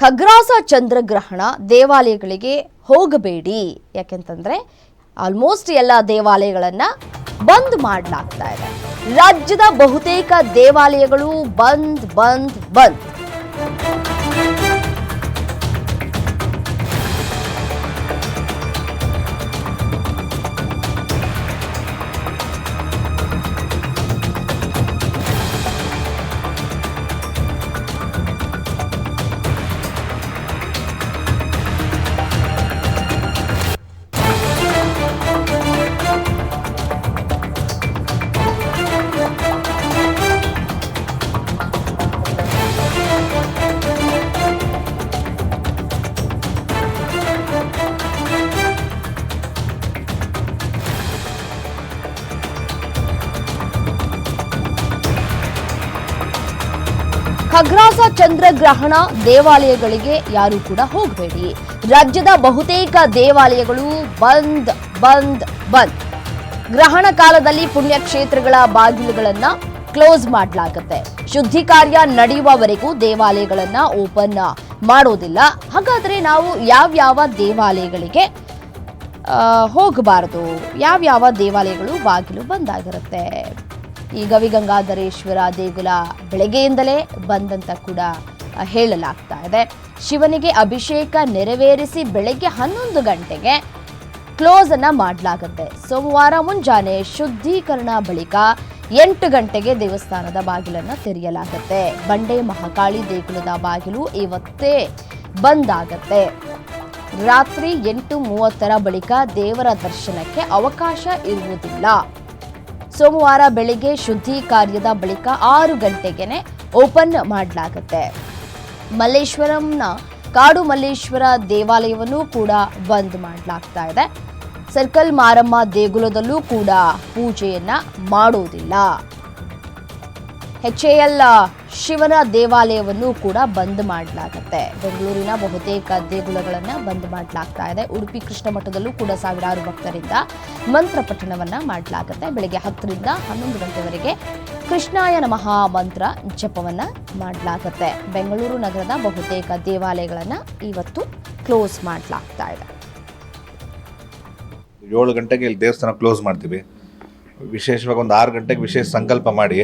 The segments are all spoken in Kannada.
ಖಗ್ರಾಸ ಚಂದ್ರಗ್ರಹಣ ದೇವಾಲಯಗಳಿಗೆ ಹೋಗಬೇಡಿ. ಯಾಕೆಂತಂದ್ರೆ ಆಲ್ಮೋಸ್ಟ್ ಎಲ್ಲ ದೇವಾಲಯಗಳನ್ನ ಬಂದ್ ಮಾಡಲಾಗ್ತಾ ಇದೆ. ರಾಜ್ಯದ ಬಹುತೇಕ ದೇವಾಲಯಗಳು ಬಂದ್ ಬಂದ್ ಬಂದ್. ಖಗ್ರಾಸ ಚಂದ್ರಗ್ರಹಣ ದೇವಾಲಯಗಳಿಗೆ ಯಾರೂ ಕೂಡ ಹೋಗಬೇಡಿ. ರಾಜ್ಯದ ಬಹುತೇಕ ದೇವಾಲಯಗಳು ಬಂದ್ ಬಂದ್ ಬಂದ್. ಗ್ರಹಣ ಕಾಲದಲ್ಲಿ ಪುಣ್ಯಕ್ಷೇತ್ರಗಳ ಬಾಗಿಲುಗಳನ್ನ ಕ್ಲೋಸ್ ಮಾಡಲಾಗುತ್ತೆ. ಶುದ್ಧಿ ಕಾರ್ಯ ನಡೆಯುವವರೆಗೂ ದೇವಾಲಯಗಳನ್ನ ಓಪನ್ ಮಾಡೋದಿಲ್ಲ. ಹಾಗಾದ್ರೆ ನಾವು ಯಾವ್ಯಾವ ದೇವಾಲಯಗಳಿಗೆ ಹೋಗಬಾರದು? ಯಾವ್ಯಾವ ದೇವಾಲಯಗಳು ಬಾಗಿಲು ಬಂದಾಗಿರುತ್ತೆ ಈ ಗವಿಗಂಗಾಧರೇಶ್ವರ ದೇಗುಲ ಬೆಳಗ್ಗೆಯಿಂದಲೇ ಬಂದಂತ ಕೂಡ ಹೇಳಲಾಗ್ತಾ ಇದೆ. ಶಿವನಿಗೆ ಅಭಿಷೇಕ ನೆರವೇರಿಸಿ ಬೆಳಗ್ಗೆ ಹನ್ನೊಂದು ಗಂಟೆಗೆ ಕ್ಲೋಸ್ ಅನ್ನ ಮಾಡಲಾಗುತ್ತೆ. ಸೋಮವಾರ ಮುಂಜಾನೆ ಶುದ್ಧೀಕರಣ ಬಳಿಕ ಎಂಟು ಗಂಟೆಗೆ ದೇವಸ್ಥಾನದ ಬಾಗಿಲನ್ನು ತೆರೆಯಲಾಗುತ್ತೆ. ಬಂಡೆ ಮಹಾಕಾಳಿ ದೇಗುಲದ ಬಾಗಿಲು ಇವತ್ತೇ ಬಂದಾಗತ್ತೆ. ರಾತ್ರಿ ಎಂಟು ಮೂವತ್ತರ ಬಳಿಕ ದೇವರ ದರ್ಶನಕ್ಕೆ ಅವಕಾಶ ಇರುವುದಿಲ್ಲ. ಸೋಮವಾರ ಬೆಳಿಗ್ಗೆ ಶುದ್ಧಿ ಕಾರ್ಯದ ಬಳಿಕ ಆರು ಗಂಟೆಗೆ ಓಪನ್ ಮಾಡಲಾಗುತ್ತೆ. ಮಲ್ಲೇಶ್ವರಂನ ಕಾಡು ಮಲ್ಲೇಶ್ವರ ದೇವಾಲಯವನ್ನು ಕೂಡ ಬಂದ್ ಮಾಡಲಾಗ್ತಾ ಇದೆ. ಸರ್ಕಲ್ ಮಾರಮ್ಮ ದೇಗುಲದಲ್ಲೂ ಕೂಡ ಪೂಜೆಯನ್ನ ಮಾಡೋದಿಲ್ಲ. ಎಚ್ ಶಿವನ ದೇವಾಲಯವನ್ನು ಕೂಡ ಬಂದ್ ಮಾಡಲಾಗುತ್ತೆ. ಬೆಂಗಳೂರಿನ ಬಹುತೇಕ ದೇಗುಲಗಳನ್ನು ಬಂದ್ ಮಾಡಲಾಗ್ತಾ ಇದೆ. ಉಡುಪಿ, ಕೃಷ್ಣ ಮಠದಲ್ಲೂ ಕೂಡ ಸಾವಿರಾರು ಭಕ್ತರಿಂದ ಮಂತ್ರ ಪಠಣವನ್ನ ಮಾಡಲಾಗುತ್ತೆ. ಬೆಳಗ್ಗೆ ಹತ್ತರಿಂದ ಹನ್ನೊಂದು ಗಂಟೆವರೆಗೆ ಕೃಷ್ಣಾಯ ನಮಃ ಮಂತ್ರ ಜಪವನ್ನ ಮಾಡಲಾಗುತ್ತೆ. ಬೆಂಗಳೂರು ನಗರದ ಬಹುತೇಕ ದೇವಾಲಯಗಳನ್ನು ಇವತ್ತು ಕ್ಲೋಸ್ ಮಾಡಲಾಗ್ತಾ ಇದೆ. ಏಳು ಗಂಟೆಗೆ ಇಲ್ಲಿ ದೇವಸ್ಥಾನ ಕ್ಲೋಸ್ ಮಾಡ್ತೀವಿ. ವಿಶೇಷವಾಗಿ ಒಂದು ಆರು ಗಂಟೆಗೆ ವಿಶೇಷ ಸಂಕಲ್ಪ ಮಾಡಿ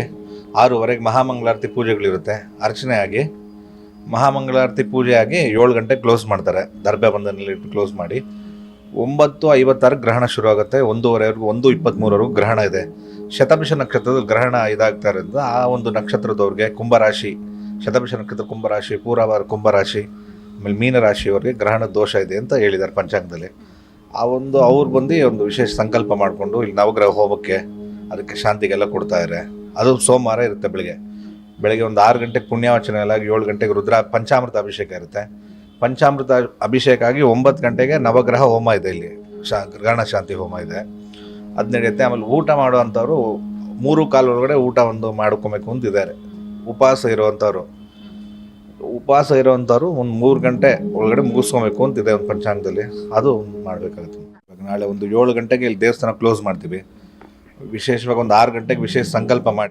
ಆರೂವರೆಗೆ ಮಹಾಮಂಗಳಾರತಿ ಪೂಜೆಗಳಿರುತ್ತೆ. ಅರ್ಚನೆ ಆಗಿ ಮಹಾಮಂಗಳಾರತಿ ಪೂಜೆ ಆಗಿ ಏಳು ಗಂಟೆಗೆ ಕ್ಲೋಸ್ ಮಾಡ್ತಾರೆ. ದರ್ಬೆ ಬಂಧನಲ್ಲಿ ಇಟ್ಟು ಕ್ಲೋಸ್ ಮಾಡಿ. ಒಂಬತ್ತು ಐವತ್ತಾರು ಗ್ರಹಣ ಶುರು ಆಗುತ್ತೆ ಒಂದೂವರೆವರೆಗೂ, ಒಂದು ಇಪ್ಪತ್ತ್ಮೂರವರೆಗೂ ಗ್ರಹಣ ಇದೆ. ಶತಭಿಷ ನಕ್ಷತ್ರದ ಗ್ರಹಣ ಇದಾಗ್ತಾ ಇರೋದ್ರಿಂದ ಆ ಒಂದು ನಕ್ಷತ್ರದವ್ರಿಗೆ ಕುಂಭರಾಶಿ, ಶತಭಿಷ ನಕ್ಷತ್ರ ಕುಂಭರಾಶಿ ಪೂರ್ವವಾರ ಕುಂಭರಾಶಿ, ಆಮೇಲೆ ಮೀನರಾಶಿಯವರಿಗೆ ಗ್ರಹಣ ದೋಷ ಇದೆ ಅಂತ ಹೇಳಿದ್ದಾರೆ ಪಂಚಾಂಗದಲ್ಲಿ. ಆ ಒಂದು ಅವ್ರು ಬಂದು ಒಂದು ವಿಶೇಷ ಸಂಕಲ್ಪ ಮಾಡಿಕೊಂಡು ಇಲ್ಲಿ ನವಗ್ರಹ ಹೋಮಕ್ಕೆ ಅದಕ್ಕೆ ಶಾಂತಿಗೆಲ್ಲ ಕೊಡ್ತಾ ಇದ್ದಾರೆ ಅದು ಸೋಮವಾರ ಇರುತ್ತೆ ಬೆಳಿಗ್ಗೆ. ಬೆಳಗ್ಗೆ ಒಂದು ಆರು ಗಂಟೆಗೆ ಪುಣ್ಯವಚನ ಎಲ್ಲ ಏಳು ಗಂಟೆಗೆ ರುದ್ರ ಪಂಚಾಮೃತ ಅಭಿಷೇಕ ಇರುತ್ತೆ. ಪಂಚಾಮೃತ ಅಭಿಷೇಕ ಆಗಿ ಒಂಬತ್ತು ಗಂಟೆಗೆ ನವಗ್ರಹ ಹೋಮ ಇದೆ ಇಲ್ಲಿ. ಶಾ ಗ್ರಹಣ ಶಾಂತಿ ಹೋಮ ಇದೆ. ಅದು ನಡೆಯುತ್ತೆ. ಆಮೇಲೆ ಊಟ ಮಾಡುವಂಥವ್ರು ಮೂರು ಕಾಲು ಒಳಗಡೆ ಊಟ ಒಂದು ಮಾಡ್ಕೊಬೇಕು ಅಂತಿದ್ದಾರೆ ಉಪವಾಸ ಇರುವಂಥವ್ರು. ಉಪವಾಸ ಇರೋವಂಥವ್ರು ಒಂದು ಮೂರು ಗಂಟೆ ಒಳಗಡೆ ಮುಗಿಸ್ಕೊಬೇಕು ಅಂತಿದೆ ಒಂದು ಪಂಚಾಂಗದಲ್ಲಿ. ಅದು ಮಾಡಬೇಕಾಗುತ್ತೆ. ಇವಾಗ ನಾಳೆ ಒಂದು ಏಳು ಗಂಟೆಗೆ ಇಲ್ಲಿ ದೇವಸ್ಥಾನ ಕ್ಲೋಸ್ ಮಾಡ್ತೀವಿ. ವಿಶೇಷವಾಗಿ ಒಂದು ಆರು ಗಂಟೆಗೆ ವಿಶೇಷ ಸಂಕಲ್ಪ ಮಾಡಿ.